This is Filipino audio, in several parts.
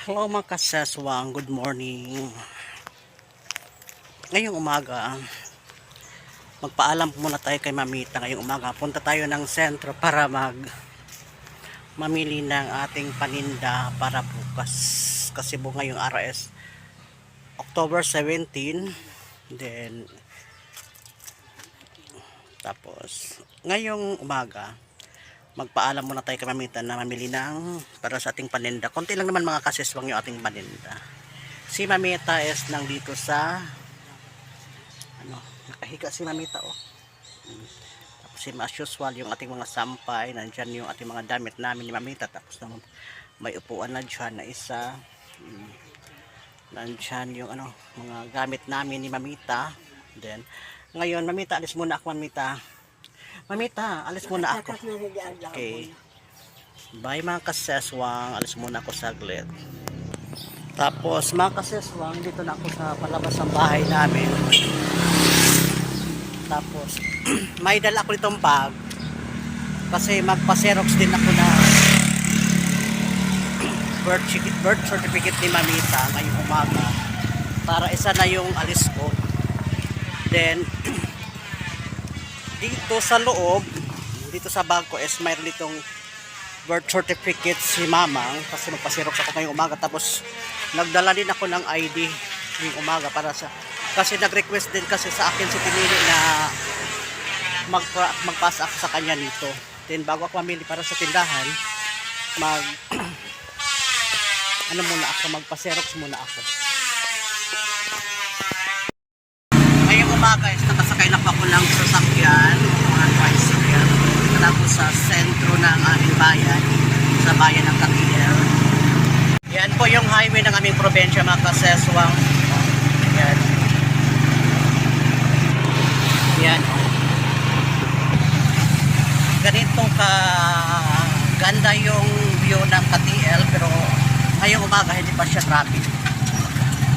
Hello mga kasaswang, good morning. Ngayong umaga, magpaalam muna tayo kay Mamita ngayong umaga. Punta tayo ng sentro para mag mamili ng ating paninda para bukas. Kasi bu ngayong RS October 17. Then tapos ngayong umaga, magpaalam muna tayo kay Mamita na mamili ng para sa ating paninda. Konti lang naman mga kasiswang yung ating paninda. Si Mamita is nandito sa ano, nakahiga si Mamita oh. Tapos si as usual yung ating mga sampay, nandyan yung ating mga damit namin ni Mamita. Tapos naman may upuan na dyan na isa. Nandyan yung ano, mga gamit namin ni Mamita. Then, ngayon, Mamita, alis muna ako, Mamita. Mamita, alis muna ako. Okay. Bye mga kaseswang. Alis muna ako saglit. Tapos mga kaseswang, dito na ako sa palabas ng bahay namin. Tapos, may dala ko itong bag. Kasi magpa-xerox din ako na birth, certi- birth certificate ni Mamita ngayong umaga. Para isa na yung alis ko. Then, dito sa loob, dito sa bag ko is mayroon ditong birth certificate si mamang kasi magpasirok ako ngayong umaga. Tapos nagdala din ako ng ID ngayong umaga para sa kasi nag-request din kasi sa akin si pinili na mag magpasa ako sa kanya nito. Then bago ako mamili para sa tindahan mag ano muna ako magpa-xerox muna ako. Ngayong umaga is nakasakay na po ako ng sasakyan mga tricycle. Tapos sa sentro ng aming bayan sa bayan ng Katiel yan po yung highway ng aming probinsya mga kaseswang. Yan. Yan. Ganito ka ganda yung view ng Katiel pero ngayong umaga hindi pa siya traffic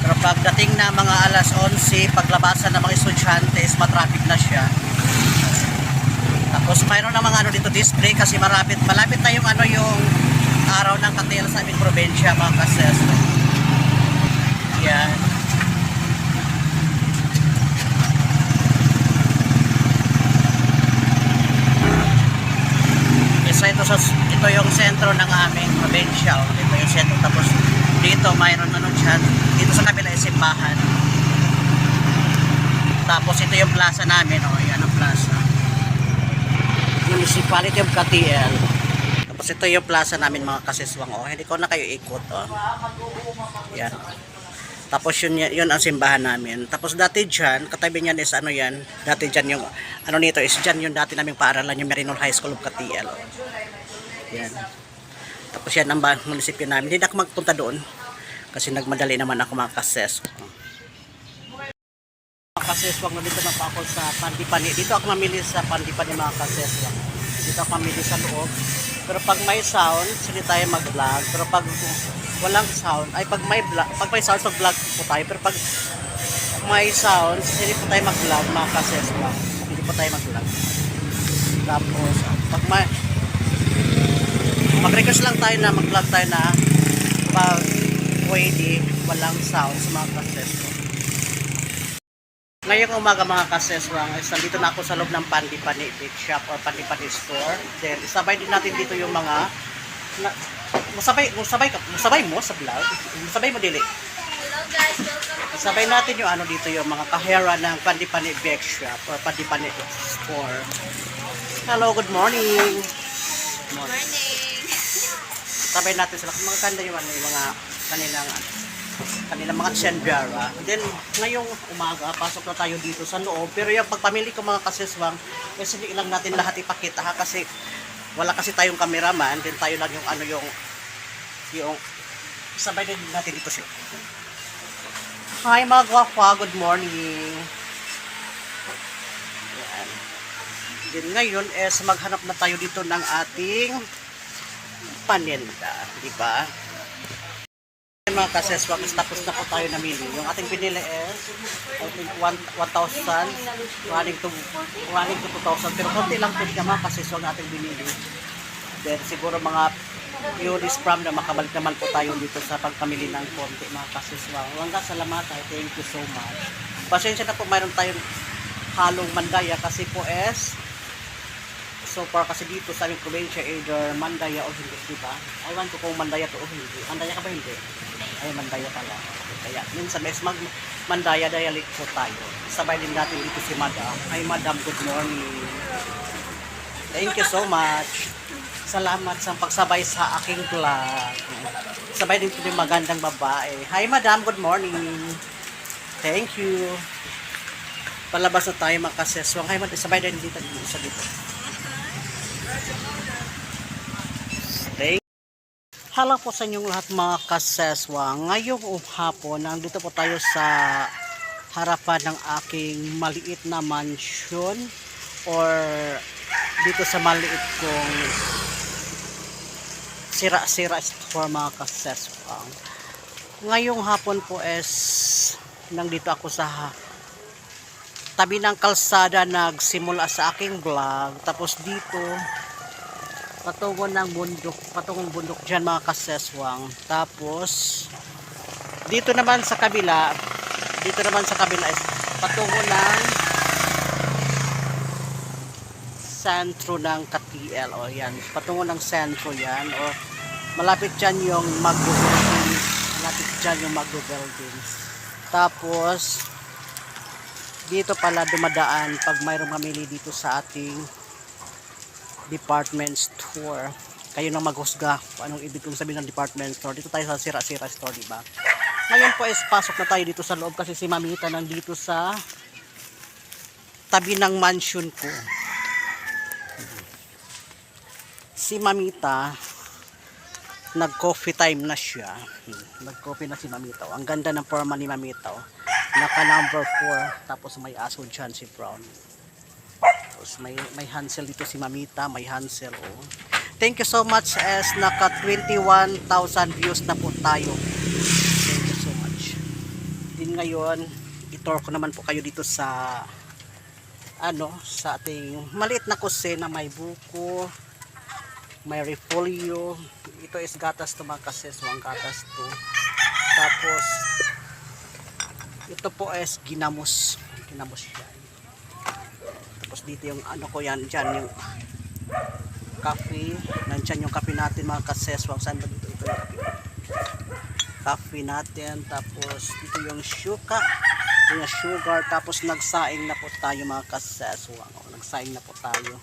pero pagdating na mga alas 11, paglabasan ng mga estudyante is matraffic na siya. Tapos mayroon na mga ano dito display kasi malapit, malapit na yung ano yung araw ng Katila sa aming probinsya mga kases. Yan. Isa ito sa ito yung sentro ng aming probinsya. oh. Ito yung sentro tapos dito mayroon ano dyan. Dito sa kabila is simbahan. Tapos ito yung plaza namin, oh, yan ang plaza. Municipality of Katiel. Tapos ito yung plaza namin mga kasiswang, oh. Hindi ko na kayo ikot, oh. Yan. Tapos yun, yun ang simbahan namin. Tapos dati dyan, katabi niyan is ano yan, dati dyan yung, ano nito is dyan yung dati naming paaralan, yung Marinol High School of Katiel. Yan. Tapos yan ang munisipyo namin. Hindi na ako magpunta doon. Kasi nagmadali naman ako mga kases. Mga kaseswang, nandito na pa ako sa Pandipani. Dito ako mamili sa Pandipani mga kaseswang. Dito ako mamili sa loob. Pero pag may sound, hindi tayo mag-vlog. Pero pag walang sound, ay pag may vlog, pag may sound, mag-vlog po tayo. Pero pag may sound, hindi po tayo mag-vlog mga kaseswang. Hindi po tayo mag-vlog. Tapos, pag may, mag-request lang tayo na mag-vlog tayo na pag pwede, walang sound sa mga kaseswang. Ngayong umaga mga is nandito na ako sa loob ng Pandipani Beach Shop or Pandipani Store. Then, isabay din natin dito yung mga na, masabay, ka, masabay mo sa vlog. Masabay mo dili. Hello guys, welcome Sabay natin yung ano dito yung mga kahera ng Pandipani Beach Shop or Pandipani Store. Hello, good morning. Good morning. Sabay natin sila. Maganda yung ano, yung mga kanilang kanilang mga tsendyara. Then, ngayong umaga, pasok na tayo dito sa loob. Pero yung pagpamili ko mga kasiswang, kasi hindi lang natin lahat ipakita ha, kasi wala kasi tayong cameraman, then tayo lang yung ano yung yung sabay din natin dito siya. Hi mga gwapa, good morning. Yan. Then ngayon is maghanap na tayo dito ng ating paninda, di ba? Mga kaseswak, is tapos na po tayo namili. Yung ating pinili is, I think, 1,000, running to, to 2,000. Pero konti lang po siya mga kaseswak na ating binili. Then siguro mga yun is from na makabalik naman po tayo dito sa pagpamili ng konti mga kasiswang. Langga salamat ay thank you so much. Pasensya na po mayroon tayong halong mandaya kasi po es so far kasi dito sa aming probinsya either mandaya o hindi diba? I want to kung mandaya to o hindi. Mandaya ka ba hindi? Ay mandaya pala. Kaya minsan mes mag mandaya dialect po tayo. Sabay din natin dito si Madam. Ay Madam, good morning. Thank you so much. Salamat sa pagsabay sa aking vlog. Sabay din po yung magandang babae. Hi Madam, good morning. Thank you. Palabas na tayo mga kaseswang. Hi Madam, sabay din dito dito sa dito. Thank Hello po sa inyong lahat mga kaseswang. Ngayong hapon, nandito po tayo sa harapan ng aking maliit na mansion or dito sa maliit kong sira-sira store mga kaseswang. Ngayong hapon po es nandito ako sa tabi ng kalsada nagsimula sa aking vlog. Tapos dito patungo ng bundok, patungong bundok dyan mga kaseswang. Tapos dito naman sa kabila, dito naman sa kabila is patungo ng sentro ng KTL o yan. Patungo ng sentro yan. O malapit dyan yung Magdo malapit dyan yung Magdo Buildings tapos dito pala dumadaan pag mayroong mamili dito sa ating department store kayo nang maghusga kung anong ibig kong sabihin ng department store dito tayo sa sira-sira store diba ngayon po is pasok na tayo dito sa loob kasi si Mamita nandito sa tabi ng mansion ko si Mamita nag-coffee time na siya. Hmm, Nag-coffee na si Mamita. Ang ganda ng forma ni Mamita. oh. Naka number 4. Tapos may aso dyan si Brown. Tapos may, may Hansel dito si Mamita. May Hansel. Oh. Thank you so much as naka 21,000 views na po tayo. Thank you so much. Din ngayon, itor ko naman po kayo dito sa ano, sa ating maliit na kusina. May buko, may repolyo ito is gatas to mga kaseswang gatas to tapos ito po is ginamos ginamos yan tapos dito yung ano ko yan dyan yung coffee nandyan yung coffee natin mga kaseswang saan ba dito ito yung coffee coffee natin. Tapos dito yung suka. Yung sugar. Tapos nagsaing na po tayo mga kaseswang o, nagsaing na po tayo.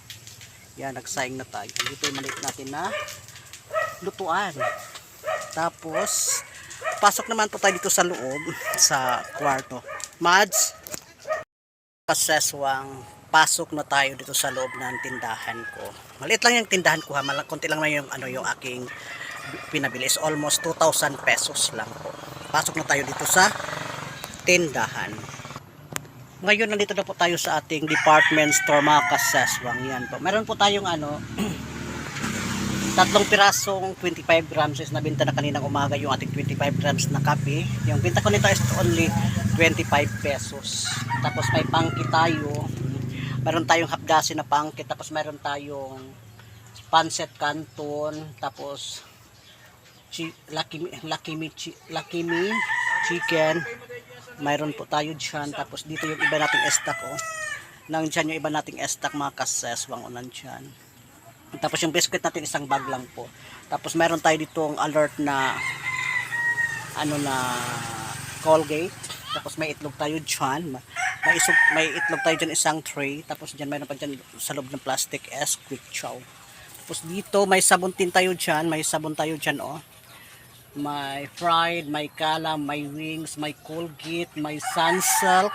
Yan, nagsaing na tayo. Dito yung maliit natin na lutuan. Tapos, pasok naman po tayo dito sa loob, sa kwarto. Mads, kaseswang, pasok na tayo dito sa loob ng tindahan ko. Maliit lang yung tindahan ko ha, Mal- konti lang na yung, ano, yung aking pinabili. Is almost 2,000 pesos lang po. Pasok na tayo dito sa tindahan. Ngayon nandito na po tayo sa ating department store mga kaseswang. Yan po. Meron po tayong ano, tatlong pirasong 25 grams is nabinta na kaninang umaga yung ating 25 grams na kape. Yung binta ko nito is only 25 pesos. Tapos may pangki tayo. Meron tayong hapdasin na pangki. Tapos meron tayong pancet canton. Tapos chi, lucky, Me chi, chicken mayroon po tayo dyan. Tapos dito yung iba nating stock, oh. Nandyan yung iba nating stock, mga kaseswang, oh, nandyan. Tapos yung biscuit natin, isang bag lang po. Tapos mayroon tayo ditong alert na, ano na, Colgate. Tapos may itlog tayo dyan. May, isog, may itlog tayo dyan, isang tray. Tapos dyan, mayroon pa dyan sa loob ng plastic S, quick chow. Tapos dito, may sabon tin tayo dyan. May sabon tayo dyan, oh may fried, may kalam, may wings, may Colgate, may Sunsilk,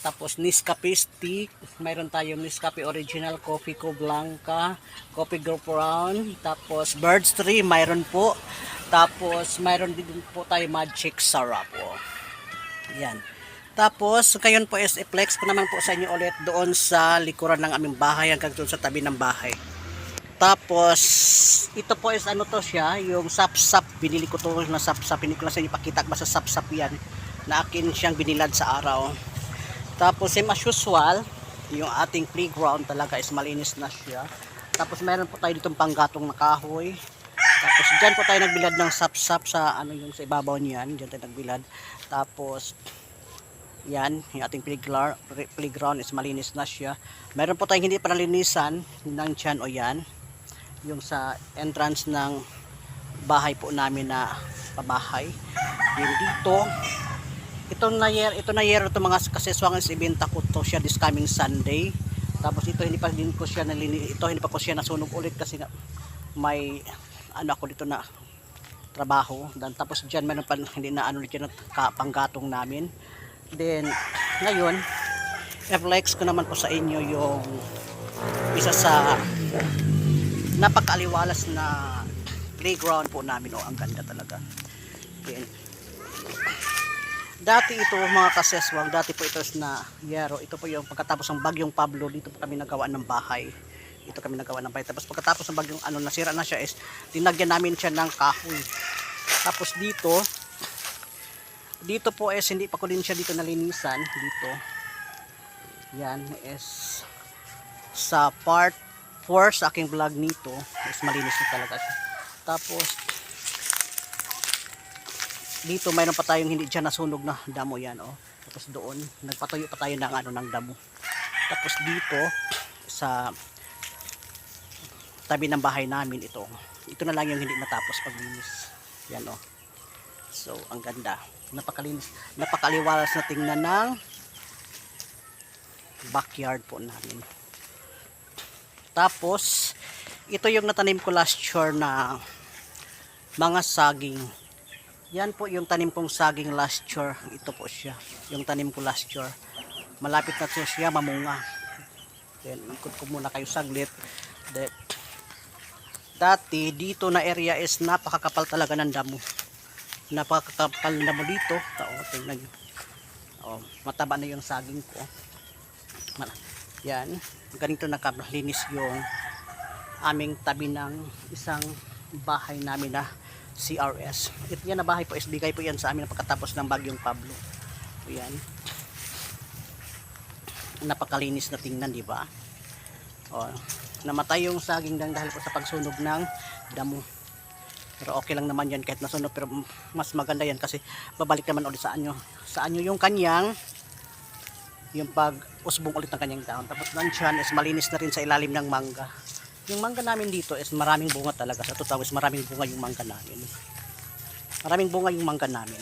tapos Nescafe stick, mayroon tayong Nescafe Original, Coffee Co Blanca, Coffee Girl Brown, tapos Bird's Tree, mayroon po, tapos mayroon din po tayo Magic Syrup, oh. Yan. Tapos, ngayon po is i-flex ko naman po sa inyo ulit doon sa likuran ng aming bahay hanggang doon sa tabi ng bahay. Tapos, ito po is ano to siya, yung sap-sap, binili ko to na sap-sap, hindi ko lang sa inyo pakita ba sa sap-sap yan, na akin siyang binilad sa araw. Tapos, same as usual, yung ating playground talaga is malinis na siya. Tapos, meron po tayo ditong panggatong na kahoy. Tapos dyan po tayo nagbilad ng sap-sap sa ano yung sa ibabaw niyan. Dyan tayo nagbilad. Tapos yan, yung ating playground, is malinis na siya. Meron po tayong hindi pa nalinisan ng dyan o yan. Yung sa entrance ng bahay po namin na pabahay. Yung dito, ito na year, ito na year ito mga kaseswang is ibenta ko to siya this coming Sunday. Tapos ito hindi pa din ko siya nalini, ito hindi pa ko siya nasunog ulit kasi nga may ano ako dito na trabaho. Dan tapos diyan meron pa hindi na ano ulit yan ka- panggatong namin. Then ngayon, i-flex ko naman po sa inyo yung isa sa napakaliwalas na playground po namin. Oh, ang ganda talaga. Then, dati ito mga kaseswang, dati po ito na yero. Ito po yung pagkatapos ng bagyong Pablo, dito po kami nagawa ng bahay. Dito kami nagawa ng bahay. Tapos pagkatapos ng bagyong ano, nasira na siya is, tinagyan namin siya ng kahoy. Tapos dito, dito po is, hindi pa ko din siya dito nalinisan. Dito. Yan is, sa part 4 sa aking vlog nito, is malinis na talaga siya. Tapos, dito mayroon pa tayong hindi dyan nasunog na damo yan oh. Tapos doon nagpatuyo pa tayo ng ano ng damo. Tapos dito sa tabi ng bahay namin ito. Ito na lang yung hindi natapos paglinis. Yan oh. So ang ganda. Napakalinis, napakaliwalas na tingnan ng backyard po namin. Tapos ito yung natanim ko last year na mga saging yan po yung tanim kong saging last year. Ito po siya. Yung tanim ko last year. Malapit na siya mamunga. Then, ikot ko muna kayo saglit. Then, dati, dito na area is napakakapal talaga ng damo. Napakakapal ng damo dito. Oo, tingnan nyo. Oh, mataba na yung saging ko. Yan. Ganito nakalinis yung aming tabi ng isang bahay namin na CRS. Ito yan na bahay po is bigay po yan sa amin pagkatapos ng bagyong Pablo. Yan. Napakalinis na tingnan, di ba? O, namatay yung saging dahil po sa pagsunog ng damo. Pero okay lang naman yan kahit nasunog pero mas maganda yan kasi babalik naman ulit sa anyo. Sa anyo yung kanyang yung pag usbong ulit ng kanyang dahon. Tapos nandiyan is malinis na rin sa ilalim ng mangga. Yung mangga namin dito is maraming bunga talaga. Sa totoo is maraming bunga yung mangga namin. Maraming bunga yung mangga namin.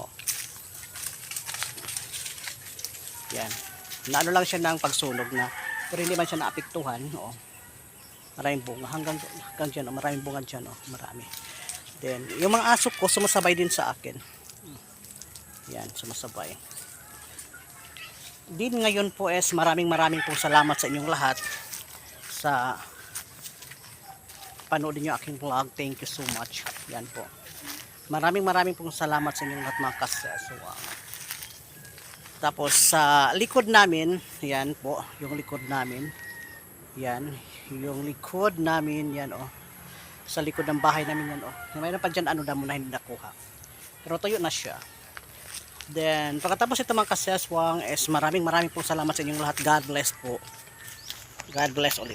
Oh. Yan. Naano lang siya ng pagsunog na pero hindi man siya naapektuhan. Oh. Maraming bunga. Hanggang, hanggang dyan. Oh. Maraming bunga dyan. Oh. Marami. Then, yung mga aso ko sumasabay din sa akin. Yan, sumasabay. Din ngayon po es maraming maraming pong salamat sa inyong lahat sa panoodin nyo aking vlog. Thank you so much. Yan po. Maraming maraming pong salamat sa inyong lahat mga kaseswang. Tapos sa likod namin, yan po, yung likod namin. Yan, yung likod namin, yan oh. Sa likod ng bahay namin yan oh. Mayroon pa dyan ano damo na hindi nakuha. Pero tuyo na siya. Then, pagkatapos ito mga kaseswang, is maraming maraming pong salamat sa inyong lahat. God bless po. God bless ulit.